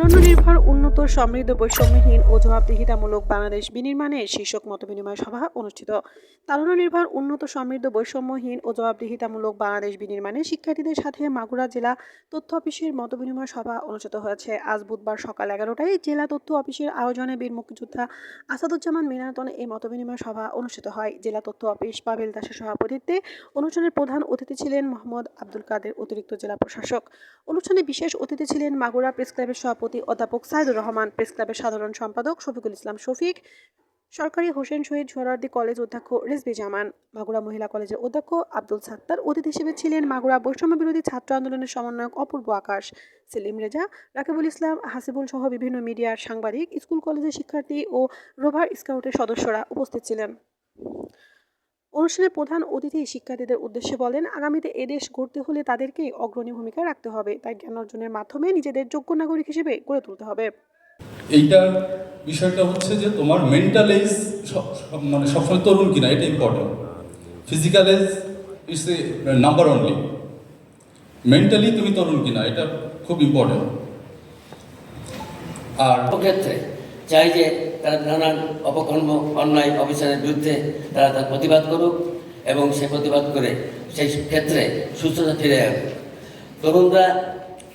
নির্ভর উন্নত, সমৃদ্ধ, বৈষম্যহীন ও জবাবদিহিতামূলক বাংলাদেশ বিনির্মাণের শীর্ষক মতবিনিময় সভা অনুষ্ঠিত। তারুণ্য নির্ভর উন্নত, সমৃদ্ধ, বৈষম্যহীন ও জবাবদিহিতামূলক বাংলাদেশ বিনির্মাণে শিক্ষার্থীদের সাথে মাগুরা জেলা তথ্য অফিসের মতবিনিময় সভা অনুষ্ঠিত হয়েছে। আজ বুধবার সকাল এগারোটায় জেলা তথ্য অফিসের আয়োজনে বীর মুক্তিযোদ্ধা আসাদুজ্জামান মিনাতনে এই মতবিনিময় সভা অনুষ্ঠিত হয়। জেলা তথ্য অফিস পাবেল দাসের সভাপতিত্বে অনুষ্ঠানের প্রধান অতিথি ছিলেন মোহাম্মদ আব্দুল কাদের, অতিরিক্ত জেলা প্রশাসক। অনুষ্ঠানে বিশেষ অতিথি ছিলেন মাগুরা প্রেস ক্লাবের সভাপতি অধ্যাপক সাইদুর রহমান, প্রেস ক্লাবের সাধারণ সম্পাদক শফিকুল ইসলাম শফিক, সরকারি হোসেন শহীদ সোহরাওয়ার্দী কলেজ অধ্যক্ষ রেজবি জামান, মাগুরা মহিলা কলেজের অধ্যক্ষ আব্দুল সাত্তার, অতিথি হিসেবে ছিলেন মাগুরা বৈষম্য বিরোধী ছাত্র আন্দোলনের সমন্বয়ক অপূর্ব আকাশ, সেলিম রেজা, রাকিবুল ইসলাম, হাসিবুল সহ বিভিন্ন মিডিয়ার সাংবাদিক, স্কুল কলেজের শিক্ষার্থী ও রোভার স্কাউটের সদস্যরা উপস্থিত ছিলেন। অনুষ্ঠানে প্রধান অতিথি শিক্ষার্থীদের উদ্দেশ্যে বলেন আগামীতে এদেশ গড়তে হলে তাদেরকে অগ্রণী ভূমিকা রাখতে হবে। তাই জ্ঞান অর্জনের মাধ্যমে নিজেদের যোগ্য নাগরিক হিসেবে গড়ে তুলতে হবে। এইটার বিষয়টা হচ্ছে যে তোমার মেন্টাল এজ মানে সবসময় তরুণ কিনা এটা important physical age it's a number only mentally তুমি তরুণ কিনা এটা খুব ইম্পর্টেন্ট আর ক্ষেত্রে চাই যে তারা নানান অপকর্ম, অন্যায় অফিসারের বিরুদ্ধে তারা তার প্রতিবাদ করুক এবং সে প্রতিবাদ করে সেই ক্ষেত্রে সুস্থতা ফিরে আনুক তরুণরা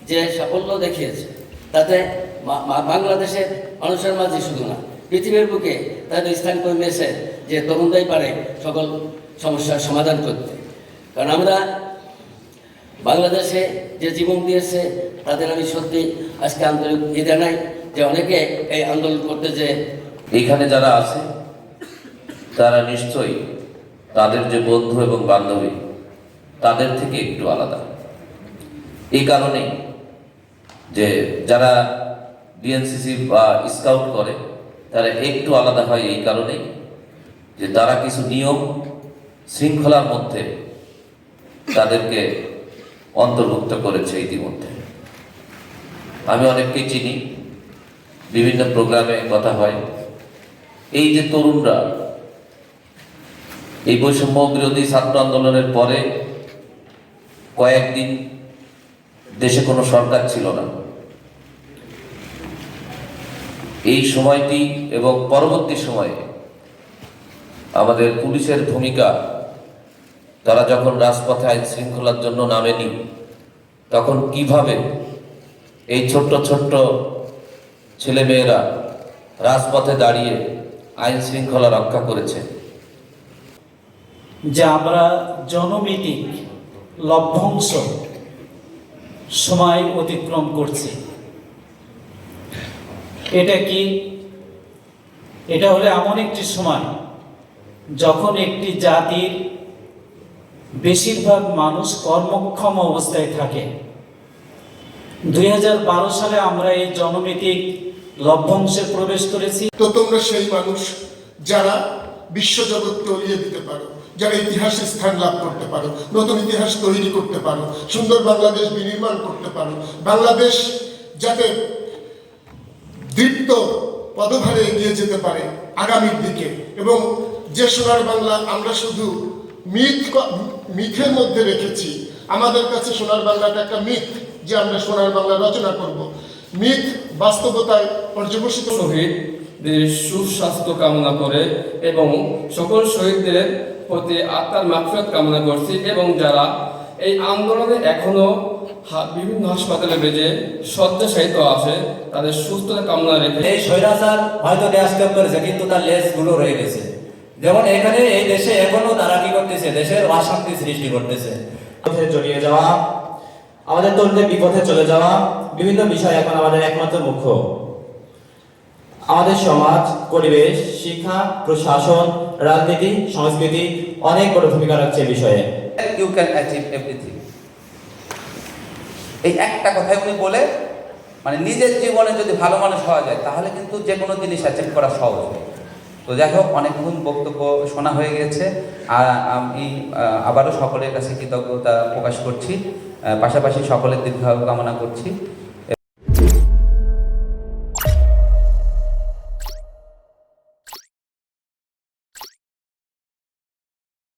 যে সাফল্য দেখিয়েছে, তাতে বাংলাদেশের মানুষের মাঝে শুধু না, পৃথিবীর বুকে তাদের স্থান করে নিয়েছে যে তরুণরাই পারে সকল সমস্যার সমাধান করতে। কারণ আমরা বাংলাদেশে যে জীবন দিয়েছে, তাদের আমি সত্যি আজকে আন্তরিক ই জানাই। যে অনেকে এই আন্দোলন করতে যে এখানে যারা আছে, তারা নিশ্চয়ই তাদের যে বন্ধু এবং বান্ধবী, তাদের থেকে একটু আলাদা। এই কারণে যে যারা ডিএনসিসি বা স্কাউট করে, তারা একটু আলাদা হয় এই কারণেই যে তারা কিছু নিয়ম শৃঙ্খলার মধ্যে তাদেরকে অন্তর্ভুক্ত করেছে ইতিমধ্যে। আমি অনেককে চিনি। বিভিন্ন প্রোগ্রামে কথা হয়। এই যে তরুণরা, এই বৈষম্য বিরোধী ছাত্র আন্দোলনের পরে কয়েকদিন দেশে কোনো সরকার ছিল না। এই সময়টি এবং পরবর্তী সময়ে আমাদের পুলিশের ভূমিকা, তারা যখন রাজপথে আইন শৃঙ্খলার জন্য নামেনি, তখন কীভাবে এই ছোট্ট ছোট্ট ছেলেমেয়েরা রাজপথে দাঁড়িয়ে আইন শৃঙ্খলা রক্ষা করেছে। যে আমরা জনমিতিক লভ্যাংশ সময় অতিক্রম করছি। এটা কি? এটা হলো এমন একটি সময় যখন একটি জাতির বেশিরভাগ মানুষ কর্মক্ষম অবস্থায় থাকে। দুই হাজার বারো সালে আমরা এই জনমিতিক লভ্যাংশে প্রবেশ করেছি। তো তোমরা সেই মানুষ যারা বিশ্বজগৎ তলিয়ে দিতে পারো, যারা ইতিহাসে স্থান লাভ করতে পারো, নতুন ইতিহাস তৈরি করতে পারো, সুন্দর বাংলাদেশ বিনির্মাণ করতে পারো, বাংলাদেশ যাতে দীপ্ত পদভারে এগিয়ে যেতে পারে আগামীর দিকে। এবং যে সোনার বাংলা আমরা শুধু মিথ মিথের মধ্যে রেখেছি, আমাদের কাছে সোনার বাংলাটা একটা মিথ যে আমরা সোনার বাংলা রচনা করব। মিথ বাস্তবতায় পর্যবসিত শহীদদের সুস্বাস্থ্য কামনা করে এবং সকল শহীদদের প্রতি আত্মার মাকফিরাত কামনা করছি এবং যারা এই আন্দোলনে এখনও বিভিন্ন হাসপাতালে বেজে শয্যাশায়িত আছে তাদের সুস্থতা কামনা রেখে এই স্বৈরাচার হয়তো ত্যাগ করেছে কিন্তু তার লেজগুলো রয়ে গেছে। যেমন এখানে এই দেশে এখনও তারা কি করতেছে? দেশের অশান্তি সৃষ্টি করতেছে। জড়িয়ে যাওয়া আমাদের তরুণদের বিপথে চলে যাওয়া বিভিন্ন বিষয় এখন আমাদের একমাত্র মুখ্য। আমাদের সমাজ, পরিবেশ, শিক্ষা, প্রশাসন, রাজনীতি, সংস্কৃতি অনেক বড় ভূমিকা রাখছে বিষয়ে। ইউ ক্যান অ্যাচিভ এভরিথিং এই একটা কথাই উনি বলে মানে নিজের জীবনে যদি ভালো মানুষ হওয়া যায়, তাহলে কিন্তু যে কোনো জিনিস অ্যাচিভ করা সহজ তো যাই হোক, অনেকক্ষণ বক্তব্য শোনা হয়ে গেছে। আর আমি আবারও সকলের কাছে কৃতজ্ঞতা প্রকাশ করছি। পাশাপাশি সকলের দীর্ঘায়ু কামনা করছি।